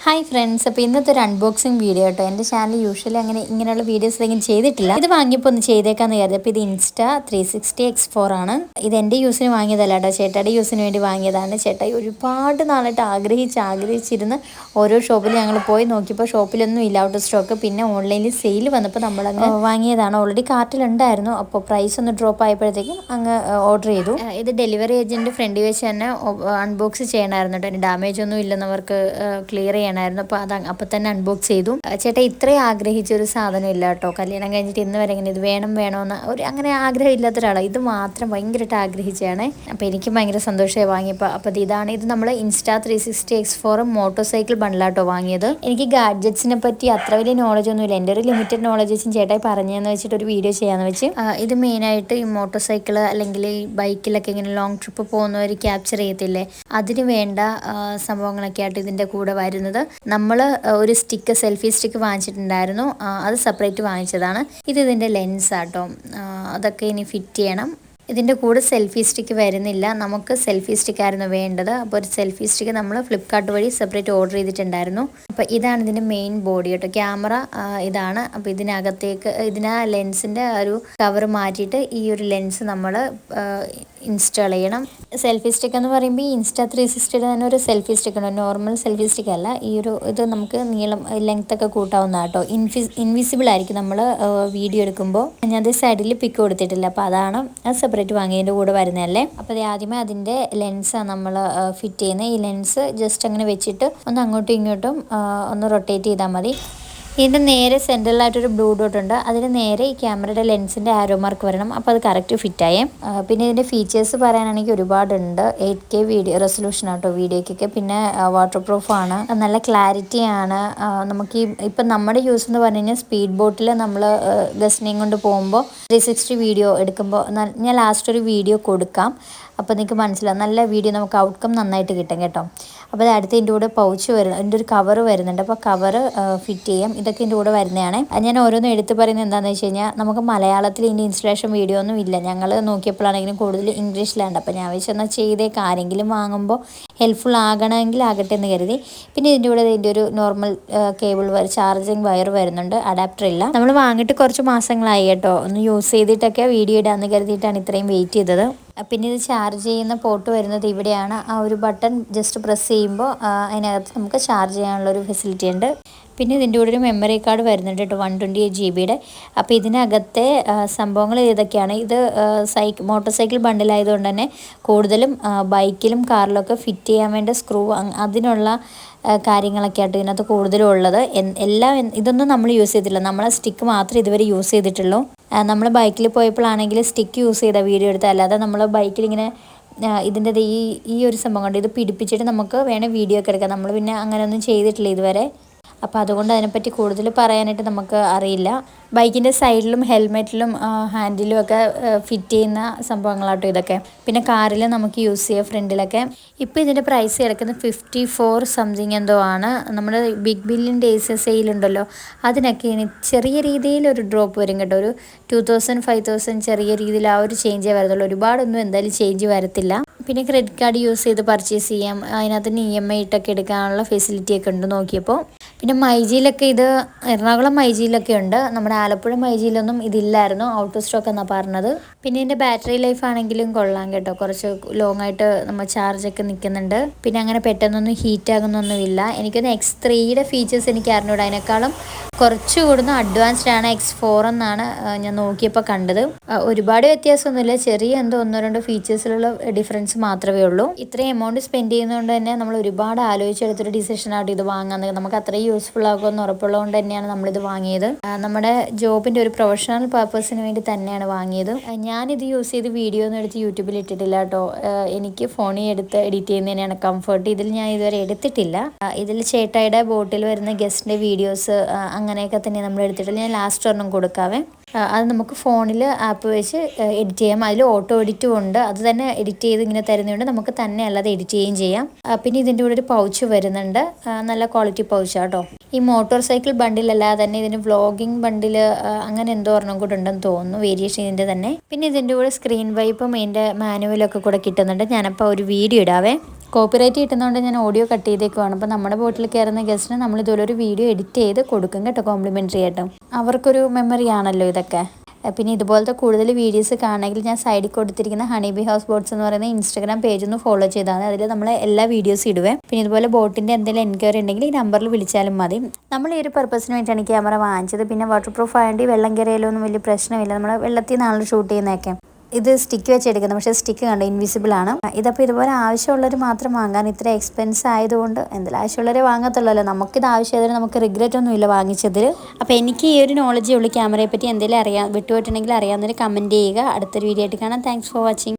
Hi friends അപ്പോൾ ഇന്നത്തെ ഒരു അൺബോക്സിങ് വീഡിയോ കേട്ടോ എന്റെ ചാനൽ യൂഷ്വലി അങ്ങനെ ഇങ്ങനെയുള്ള വീഡിയോസ് ഇങ്ങനെ ചെയ്തിട്ടില്ല. ഇത് വാങ്ങിയപ്പോൾ ഒന്ന് ചെയ്തേക്കാന്ന് കരുതി. അപ്പോൾ ഇത് Insta three sixty X four ആണ്. ഇത് എന്റെ യൂസിന് വാങ്ങിയതല്ല കേട്ടോ ചേട്ടായുടെ യൂസിന് വേണ്ടി വാങ്ങിയതാണ്. ചേട്ടായി ഒരുപാട് നാളായിട്ട് ആഗ്രഹിച്ച് ആഗ്രഹിച്ചിരുന്ന് ഓരോ ഷോപ്പിൽ ഞങ്ങൾ പോയി നോക്കിയപ്പോൾ ഷോപ്പിലൊന്നും ഇല്ല. ഔട്ട് സ്റ്റോക്ക് പിന്നെ ഓൺലൈനിൽ സെയിൽ വന്നപ്പോൾ നമ്മൾ അങ്ങ് വാങ്ങിയതാണ്. ഓൾറെഡി കാർട്ടിലുണ്ടായിരുന്നു അപ്പോൾ പ്രൈസ് ഒന്ന് ഡ്രോപ്പ് ആയപ്പോഴത്തേക്കും അങ്ങ് ഓർഡർ ചെയ്തു. ഇത് ഡെലിവറി ഏജന്റ് ഫ്രണ്ടിൽ വെച്ച് തന്നെ അൺബോക്സ് ചെയ്യണമായിരുന്നു കേട്ടോ ഡാമേജ് ഒന്നും ഇല്ലെന്നവർക്ക് ക്ലിയർ ചെയ്യണമായിരുന്നു അപ്പോൾ അത് അപ്പോൾ തന്നെ അൺബോക്സ് ചെയ്തു. ചേട്ടാ ഇത്രയും ആഗ്രഹിച്ച ഒരു സാധനം ഇല്ല കേട്ടോ. കല്യാണം കഴിഞ്ഞിട്ട് ഇന്ന് വരെ ഇങ്ങനെ ഇത് വേണം വേണമെന്ന് ഒരു അങ്ങനെ ആഗ്രഹം ഇല്ലാത്ത ഒരാളാണ് ഇത് മാത്രം ഭയങ്കരമായിട്ട് ആഗ്രഹിച്ചാണ് അപ്പോൾ എനിക്ക് ഭയങ്കര സന്തോഷമായി വാങ്ങിയപ്പോൾ അപ്പോൾ ഇതാണ്. ഇത് നമ്മൾ ഇൻസ്റ്റാ ത്രീ സിക്സ്റ്റി എക്സ് ഫോറും മോട്ടോർ സൈക്കിൾ ബണ്ടിലാട്ടോ വാങ്ങിയത്. എനിക്ക് ഗാഡ്ജറ്റ്സിനെ പറ്റി അത്ര വലിയ നോളജ് ഒന്നുമില്ല. എന്റെ ഒരു ലിമിറ്റഡ് നോളജ് വെച്ചും ചേട്ടായി പറഞ്ഞതെന്ന് വെച്ചിട്ട് ഒരു വീഡിയോ ചെയ്യാന്ന് വെച്ച്. ഇത് മെയിനായിട്ട് ഈ മോട്ടോർ സൈക്കിൾ അല്ലെങ്കിൽ ഈ ബൈക്കിലൊക്കെ ഇങ്ങനെ ലോങ് ട്രിപ്പ് പോകുന്നവർ ക്യാപ്ചർ ചെയ്യത്തില്ലേ? അതിന് വേണ്ട സംഭവങ്ങളൊക്കെ ആയിട്ട് ഇതിന്റെ കൂടെ വരുന്നത് നമ്മൾ ഒരു സ്റ്റിക്ക് സെൽഫി സ്റ്റിക്ക് വാങ്ങിച്ചിട്ടുണ്ടായിരുന്നു. അത് സെപ്പറേറ്റ് വാങ്ങിച്ചതാണ്. ഇത് ഇതിന്റെ ലെൻസ് ആട്ടോ. അതൊക്കെ ഇനി ഫിറ്റ് ചെയ്യണം. ഇതിന്റെ കൂടെ സെൽഫി സ്റ്റിക്ക് വരുന്നില്ല. നമുക്ക് സെൽഫി സ്റ്റിക്കായിരുന്നു വേണ്ടത്. അപ്പോൾ ഒരു സെൽഫി സ്റ്റിക്ക് നമ്മൾ ഫ്ലിപ്കാർട്ട് വഴി സെപ്പറേറ്റ് ഓർഡർ ചെയ്തിട്ടുണ്ടായിരുന്നു. അപ്പോൾ ഇതാണ് ഇതിന്റെ മെയിൻ ബോഡി കേട്ടോ. ക്യാമറ ഇതാണ്. അപ്പോൾ ഇതിനകത്തേക്ക് ഇതിന് ലെൻസിന്റെ ഒരു കവർ മാറ്റിയിട്ട് ഈ ഒരു ലെൻസ് നമ്മൾ ഇൻസ്റ്റാൾ ചെയ്യണം. സെൽഫി സ്റ്റിക്ക് എന്ന് പറയുമ്പോൾ ഈ ഇൻസ്റ്റാ ത്രീ സിക്സ്റ്റിയുടെ തന്നെ ഒരു സെൽഫി സ്റ്റിക്കാണ് നോർമൽ സെൽഫി സ്റ്റിക്ക് അല്ല. ഈ ഒരു ഇത് നമുക്ക് നീളം ലെങ്ത് ഒക്കെ കൂട്ടാവുന്ന കേട്ടോ ഇൻഫി ഇൻവിസിബിൾ ആയിരിക്കും നമ്മൾ വീഡിയോ എടുക്കുമ്പോൾ ഞാൻ അത് സൈഡിൽ പിക്ക് കൊടുത്തിട്ടില്ല. അപ്പോൾ അതാണ് അത് സെപ്പറേറ്റ് വാങ്ങിയതിന്റെ കൂടെ വരുന്നതല്ലേ അപ്പോൾ അത് ആദ്യമേ അതിന്റെ ലെൻസാണ് നമ്മൾ ഫിറ്റ് ചെയ്യുന്നത് ഈ ലെൻസ് ജസ്റ്റ് അങ്ങനെ വെച്ചിട്ട് ഒന്ന് അങ്ങോട്ടും ഇങ്ങോട്ടും ഒന്ന് റൊട്ടേറ്റ് ചെയ്താൽ മതി. ഇതിന്റെ നേരെ സെൻട്രലായിട്ടൊരു ബ്ലൂ ഡോട്ട് ഉണ്ട്. അതിന് നേരെ ഈ ക്യാമറയുടെ ലെൻസിന്റെ ആരോ മാർക്ക് വരണം. അപ്പോൾ അത് കറക്റ്റ് ഫിറ്റായേ. പിന്നെ ഇതിന്റെ ഫീച്ചേഴ്സ് പറയാനാണെങ്കിൽ ഒരുപാടുണ്ട്. എയ്റ്റ് കെ വീഡിയോ റെസൊല്യൂഷൻ ആട്ടോ വീഡിയോയ്ക്കൊക്കെ. പിന്നെ വാട്ടർ പ്രൂഫാണ് നല്ല ക്ലാരിറ്റിയാണ് നമുക്ക് ഈ ഇപ്പം നമ്മുടെ യൂസ് എന്ന് പറഞ്ഞു സ്പീഡ് ബോട്ടിൽ നമ്മൾ ഗസ്റ്റിനെയും കൊണ്ട് പോകുമ്പോൾ ത്രീ സിക്സ്റ്റി വീഡിയോ എടുക്കുമ്പോൾ ഞാൻ ലാസ്റ്റ് ഒരു വീഡിയോ കൊടുക്കാം. അപ്പോൾ നിങ്ങൾക്ക് മനസ്സിലാവും. നല്ല വീഡിയോ നമുക്ക് ഔട്ട്കം നന്നായിട്ട് കിട്ടും കേട്ടോ. അപ്പോൾ അടുത്ത ഇതിന്റെ കൂടെ പൗച്ച് വരും ഇതിന്റെ ഒരു കവർ വരുന്നുണ്ട്. അപ്പോൾ കവർ ഫിറ്റ് ചെയ്യാം. ഇതൊക്കെ എന്റെ കൂടെ വരുന്നതാണ്. ഞാൻ ഓരോന്നും എടുത്തു പറയുന്നത് എന്താണെന്ന് വെച്ച് കഴിഞ്ഞാൽ നമുക്ക് മലയാളത്തിൽ ഇനി ഇൻസ്റ്റലേഷൻ വീഡിയോ ഒന്നും ഇല്ല. ഞങ്ങൾ നോക്കിയപ്പോഴാണെങ്കിലും കൂടുതൽ ഇംഗ്ലീഷിലാണ് അപ്പോൾ ഞാൻ വെച്ചെന്നാൽ ചെയ്തേക്ക്. ആരെങ്കിലും വാങ്ങുമ്പോൾ ഹെൽപ്ഫുൾ ആകണമെങ്കിൽ ആകട്ടെ എന്ന് കരുതി. പിന്നെ ഇതിന്റെ കൂടെ ഇതിന്റെ ഒരു നോർമൽ കേബിൾ ചാർജിങ് വയർ വരുന്നുണ്ട്. അഡാപ്റ്റർ ഇല്ല. നമ്മൾ വാങ്ങിയിട്ട് കുറച്ച് മാസങ്ങളായി കേട്ടോ. ഒന്ന് യൂസ് ചെയ്തിട്ടൊക്കെ വീഡിയോ ഇടാന്ന് കരുതിയിട്ടാണ് ഇത്രയും വെയിറ്റ് ചെയ്തത്. പിന്നെ ഇത് ചാർജ് ചെയ്യുന്ന പോർട്ട് വരുന്നത് ഇവിടെയാണ്. ആ ഒരു ബട്ടൺ ജസ്റ്റ് പ്രസ് ചെയ്യുമ്പോൾ അതിനകത്ത് നമുക്ക് ചാർജ് ചെയ്യാനുള്ള ഒരു ഫെസിലിറ്റി ഉണ്ട്. പിന്നെ ഇതിന്റെ കൂടെ ഒരു മെമ്മറി കാർഡ് വരുന്നുണ്ട് കേട്ടോ വൺ ട്വന്റി എയ്റ്റ് ജി ബിയുടെ അപ്പോൾ ഇതിനകത്തെ സംഭവങ്ങൾ ഇതൊക്കെയാണ്. ഇത് സൈക്കിൾ മോട്ടോർ സൈക്കിൾ ബണ്ടിലായതുകൊണ്ട് തന്നെ കൂടുതലും ബൈക്കിലും കാറിലൊക്കെ ഫിറ്റ് ചെയ്യാൻ വേണ്ട സ്ക്രൂ അതിനുള്ള കാര്യങ്ങളൊക്കെ ആയിട്ട് ഇതിനകത്ത് കൂടുതലും ഉള്ളത് എല്ലാം ഇതൊന്നും നമ്മൾ യൂസ് ചെയ്തിട്ടില്ല. നമ്മളെ സ്റ്റിക്ക് മാത്രമേ ഇതുവരെ യൂസ് ചെയ്തിട്ടുള്ളൂ. നമ്മൾ ബൈക്കിൽ പോയപ്പോഴാണെങ്കിൽ സ്റ്റിക്ക് യൂസ് ചെയ്ത വീഡിയോ എടുത്ത അല്ലാതെ നമ്മൾ ബൈക്കിൽ ഇങ്ങനെ ഇതിന്റെ ഈ ഈ ഒരു സംഭവം കൊണ്ട് ഇത് പിടിപ്പിച്ചിട്ട് നമുക്ക് വേണേൽ വീഡിയോ ഒക്കെ എടുക്കാം. നമ്മൾ പിന്നെ അങ്ങനെയൊന്നും ചെയ്തിട്ടില്ല ഇതുവരെ. അപ്പോൾ അതുകൊണ്ട് അതിനെപ്പറ്റി കൂടുതൽ പറയാനായിട്ട് നമുക്ക് അറിയില്ല. ബൈക്കിന്റെ സൈഡിലും ഹെൽമെറ്റിലും ഹാൻഡിലും ഒക്കെ ഫിറ്റ് ചെയ്യുന്ന സംഭവങ്ങളാട്ടോ ഇതൊക്കെ. പിന്നെ കാറിൽ നമുക്ക് യൂസ് ചെയ്യാം ഫ്രണ്ടിലൊക്കെ. ഇപ്പോൾ ഇതിന്റെ പ്രൈസ് കിടക്കുന്നത് ഫിഫ്റ്റി ഫോർ സംതിങ് എന്തോ ആണ്. നമ്മുടെ ബിഗ് ബില്ലിൻ ഡേയ്സ് സെയിലുണ്ടല്ലോ അതിനൊക്കെ ഇനി ചെറിയ രീതിയിൽ ഒരു ഡ്രോപ്പ് വരും കേട്ടോ. ഒരു ടു തൗസൻഡ് ഫൈവ് തൗസൻഡ് ചെറിയ രീതിയിൽ ആ ഒരു ചേഞ്ചേ വരത്തുള്ളൂ. ഒരുപാടൊന്നും എന്തായാലും ചേഞ്ച് വരത്തില്ല. പിന്നെ ക്രെഡിറ്റ് കാർഡ് യൂസ് ചെയ്ത് പർച്ചേസ് ചെയ്യാം. അതിനകത്ത് ഇ എം ഐ ഇട്ടൊക്കെ എടുക്കാനുള്ള ഫെസിലിറ്റി ഒക്കെ ഉണ്ട് നോക്കിയപ്പോൾ പിന്നെ മൈജിയിലൊക്കെ ഇത് എറണാകുളം മൈജിയിലൊക്കെ ഉണ്ട്. നമ്മുടെ ആലപ്പുഴ മൈജിയിലൊന്നും ഇതില്ലായിരുന്നു. ഔട്ട് ഓഫ് സ്റ്റോക്ക് എന്നാണ് പറഞ്ഞത്. പിന്നെ ഇതിന്റെ ബാറ്ററി ലൈഫ് ആണെങ്കിലും കൊള്ളാം കേട്ടോ. കുറച്ച് ലോങ് ആയിട്ട് നമ്മൾ ചാർജൊക്കെ നിൽക്കുന്നുണ്ട് പിന്നെ അങ്ങനെ പെട്ടെന്നൊന്നും ഹീറ്റ് ആകുന്നൊന്നുമില്ല. എനിക്കൊന്ന് എക്സ് ത്രീയുടെ ഫീച്ചേഴ്സ് എനിക്ക് അറിഞ്ഞൂടാ. അതിനേക്കാളും കുറച്ച് കൂടുന്ന അഡ്വാൻസ്ഡ് ആണ് എക്സ് ഫോർ എന്നാണ് ഞാൻ നോക്കിയപ്പോൾ കണ്ടത്. ഒരുപാട് വ്യത്യാസമൊന്നുമില്ല. ചെറിയ എന്തോ ഒന്നോ രണ്ടോ ഫീച്ചേഴ്സിലുള്ള ഡിഫറൻസ് മാത്രമേ ഉള്ളൂ. ഇത്രയും എമൗണ്ട് സ്പെൻഡ് ചെയ്യുന്നതുകൊണ്ട് തന്നെ നമ്മൾ ഒരുപാട് ആലോചിച്ചെടുത്തൊരു ഡിസിഷൻ ആയിട്ട് ഇത് വാങ്ങാൻ നമുക്ക് അത്രയും യൂസ്ഫുൾ ആകുമെന്ന് ഉറപ്പുള്ളതുകൊണ്ട് തന്നെയാണ് നമ്മളിത് വാങ്ങിയത്. നമ്മുടെ ജോബിന്റെ ഒരു പ്രൊഫഷണൽ പർപ്പസിന് വേണ്ടി തന്നെയാണ് വാങ്ങിയത്. ഞാനിത് യൂസ് ചെയ്ത് വീഡിയോ ഒന്നും എടുത്ത് യൂട്യൂബിൽ ഇട്ടിട്ടില്ല കേട്ടോ. എനിക്ക് ഫോണിൽ എടുത്ത് എഡിറ്റ് ചെയ്യുന്നതിനാണ് കംഫർട്ട്. ഇതിൽ ഞാൻ ഇതുവരെ എടുത്തിട്ടില്ല. ഇതിൽ ചേട്ടായിയുടെ ബോട്ടിൽ വരുന്ന ഗസ്റ്റിന്റെ വീഡിയോസ് അങ്ങനെയൊക്കെ തന്നെ നമ്മൾ എടുത്തിട്ടില്ല ഞാൻ ലാസ്റ്റ് ഒരെണ്ണം കൊടുക്കാവേ. അത് നമുക്ക് ഫോണിൽ ആപ്പ് വെച്ച് എഡിറ്റ് ചെയ്യാം. അതിൽ ഓട്ടോ എഡിറ്റും ഉണ്ട്. അത് തന്നെ എഡിറ്റ് ചെയ്ത് ഇങ്ങനെ തരുന്നതുകൊണ്ട് നമുക്ക് തന്നെ അല്ലാതെ എഡിറ്റ് ചെയ്യുകയും ചെയ്യാം. പിന്നെ ഇതിന്റെ കൂടെ ഒരു പൗച്ച് വരുന്നുണ്ട്. നല്ല ക്വാളിറ്റി പൗച്ചാണ് കേട്ടോ ഈ മോട്ടോർ സൈക്കിൾ ബണ്ടിലല്ലാതെ തന്നെ ഇതിന് വ്ളോഗിങ് ബണ്ടിൽ അങ്ങനെ എന്തോ ഒരെണ്ണം കൂടെ ഉണ്ടെന്ന് തോന്നുന്നു. വേരിയേഷൻ ഇതിന്റെ തന്നെ. പിന്നെ ഇതിന്റെ കൂടെ സ്ക്രീൻ വൈപ്പും ഇതിന്റെ മാനുവലൊക്കെ കൂടെ കിട്ടുന്നുണ്ട്. ഞാനപ്പോൾ ഒരു വീഡിയോ ഇടാവേ. കോപ്പിറൈറ്റ് കിട്ടുന്നതുകൊണ്ട് ഞാൻ ഓഡിയോ കട്ട് ചെയ്തേക്കുവാണ്. അപ്പോൾ നമ്മുടെ ബോട്ടിൽ കയറുന്ന ഗസ്റ്റിന് നമ്മൾ ഇതുപോലെ ഒരു വീഡിയോ എഡിറ്റ് ചെയ്ത് കൊടുക്കും കേട്ടോ കോംപ്ലിമെന്ററി ആയിട്ട്. അവർക്കൊരു മെമ്മറി ആണല്ലോ ഇതൊക്കെ. പിന്നെ ഇതുപോലത്തെ കൂടുതൽ വീഡിയോസ് കാണണമെങ്കിൽ ഞാൻ സൈഡിൽ കൊടുത്തിരിക്കുന്ന ഹണി ബി ഹൗസ് ബോട്ട്സ് എന്ന് പറയുന്ന ഇൻസ്റ്റാഗ്രാം പേജ് ഒന്ന് ഫോളോ ചെയ്താൽ മതി. അതിൽ നമ്മൾ എല്ലാ വീഡിയോസ് ഇടുവേ. പിന്നെ ഇതുപോലെ ബോട്ടിന്റെ എന്തെങ്കിലും എൻക്വയറി ഉണ്ടെങ്കിൽ ഈ നമ്പറിൽ വിളിച്ചാലും മതി. നമ്മൾ ഈ ഒരു പർപ്പസിന് വേണ്ടിയിട്ടാണ് ക്യാമറ വാങ്ങിച്ചത്. പിന്നെ വാട്ടർ പ്രൂഫ് ആയതുകൊണ്ട് വെള്ളം കയറിയാലൊന്നും വലിയ പ്രശ്നമില്ല. നമ്മൾ വെള്ളത്തിൽ നിന്നാണല്ലോ ഷൂട്ട് ചെയ്യുന്നതൊക്കെ. ഇത് സ്റ്റിക്ക് വെച്ചെടുക്കുന്നത്. പക്ഷേ സ്റ്റിക്ക് കണ്ടു? ഇൻവിസിബിൾ ആണ്. ഇതപ്പോൾ ഇതുപോലെ ആവശ്യമുള്ളവർ മാത്രം വാങ്ങാൻ ഇത്ര എക്സ്പെൻസ് ആയതുകൊണ്ട് എന്തെങ്കിലും ആവശ്യമുള്ളവരെ വാങ്ങത്തുള്ളല്ലോ. നമുക്കിത് ആവശ്യമായതിന് നമുക്ക് റിഗ്രറ്റ് ഒന്നും ഇല്ല വാങ്ങിച്ചതിൽ അപ്പോൾ എനിക്ക് ഈ ഒരു നോളജേ ഉള്ളൂ. ക്യാമറയെ പറ്റി എന്തെങ്കിലും അറിയാം വിട്ടുപോയിട്ടുണ്ടെങ്കിൽ അറിയാവുന്നവർ കമന്റ് ചെയ്യുക. അടുത്തൊരു വീഡിയോ ആയിട്ട് കാണാം. Thanks for watching